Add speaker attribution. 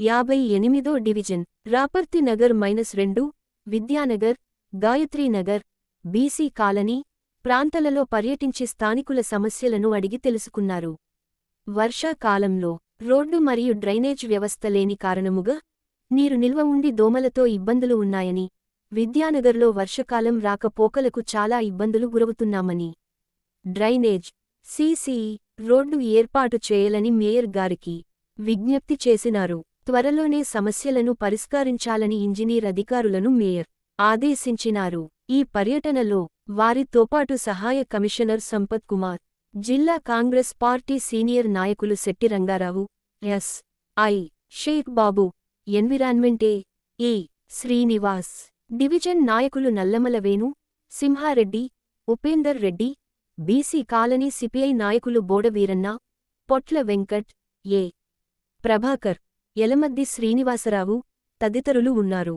Speaker 1: యాభై ఎనిమిదో division Raparthi Nagar minus రెండు విద్యానగర్ గాయత్రీనగర్ బీసీ కాలనీ ప్రాంతాలలో పర్యటించి స్థానికుల సమస్యలను అడిగి తెలుసుకున్నారు. వర్షాకాలంలో రోడ్డు మరియు డ్రైనేజ్ వ్యవస్థ లేని కారణముగా నీరు నిల్వ ఉండి దోమలతో ఇబ్బందులు ఉన్నాయని విద్యానగర్లో వర్షకాలం రాకపోకలకు చాలా ఇబ్బందులు గురవుతున్నామని. డ్రైనేజ్ సీసీ రోడ్డు ఏర్పాటు చేయాలని మేయర్ గారికి విజ్ఞప్తి చేసినారు. త్వరలోనే సమస్యలను పరిష్కరించాలని ఇంజనీర్ అధికారులను మేయర్ ఆదేశించినారు. ఈ పర్యటనలో వారితోపాటు సహాయ కమిషనర్ సంపత్ కుమార్ జిల్లా కాంగ్రెస్ పార్టీ సీనియర్ నాయకులు శెట్టి రంగారావు ఎస్. ఐ. షేక్ బాబు ఎన్విరాన్మెంటే ఏ. శ్రీనివాస్ డివిజన్ నాయకులు Nallamala Venu Simhareddy Upender Reddy BC colony CPI నాయకులు బోడవీరన్న పొట్ల వెంకట్ ఏ. ప్రభాకర్ యలమద్ది శ్రీనివాసరావు తదితరులు ఉన్నారు.